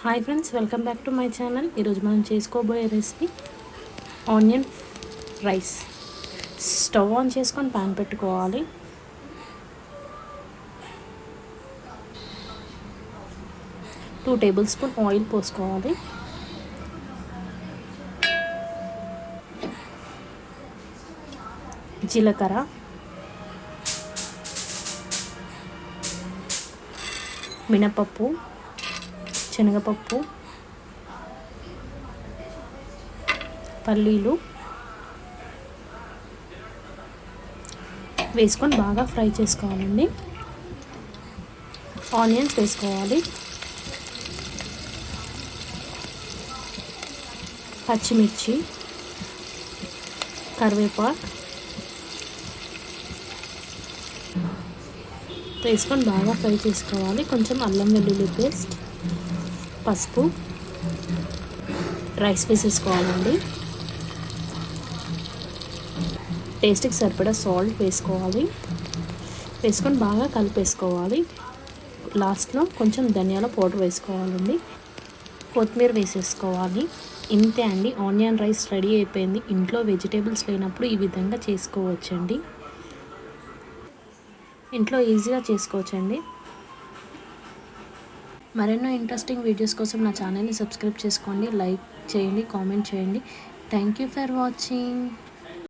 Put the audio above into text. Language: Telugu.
Hi friends welcome back to my channel. ఈరోజు మనం చేసుకోబోయే recipe onion rice. Stove on చేసుకొని పాన్ పెట్టుకోవాలి. టూ టేబుల్ స్పూన్ ఆయిల్ పోసుకోవాలి. జీలకర్ర. మినపప్పు. శనగపప్పు పల్లీలు వేసుకొని బాగా ఫ్రై చేసుకోవాలండి. ఆనియన్స్ వేసుకోవాలి. పచ్చిమిర్చి కరివేపాకు వేసుకొని బాగా ఫ్రై చేసుకోవాలి. కొంచెం అల్లం వెల్లుల్లి పేస్ట్ పసుపు రైస్ వేసేసుకోవాలండి. టేస్ట్కి సరిపడా సాల్ట్ వేసుకోవాలి. వేసుకొని బాగా కలిపేసుకోవాలి. లాస్ట్లో కొంచెం ధనియాల పౌడర్ వేసుకోవాలండి. కొత్తిమీర వేసేసుకోవాలి. ఇంతే అండి. ఆనియన్ రైస్ రెడీ అయిపోయింది. ఇంట్లో వెజిటేబుల్స్ లేనప్పుడు ఈ విధంగా చేసుకోవచ్చండి. ఇంట్లో ఈజీగా చేసుకోవచ్చండి. మరెన్నో ఇంట్రెస్టింగ్ వీడియోస్ కోసం నా ఛానల్ని సబ్స్క్రైబ్ చేసుకోండి లైక్ చేయండి కామెంట్ చేయండి. Thank you for watching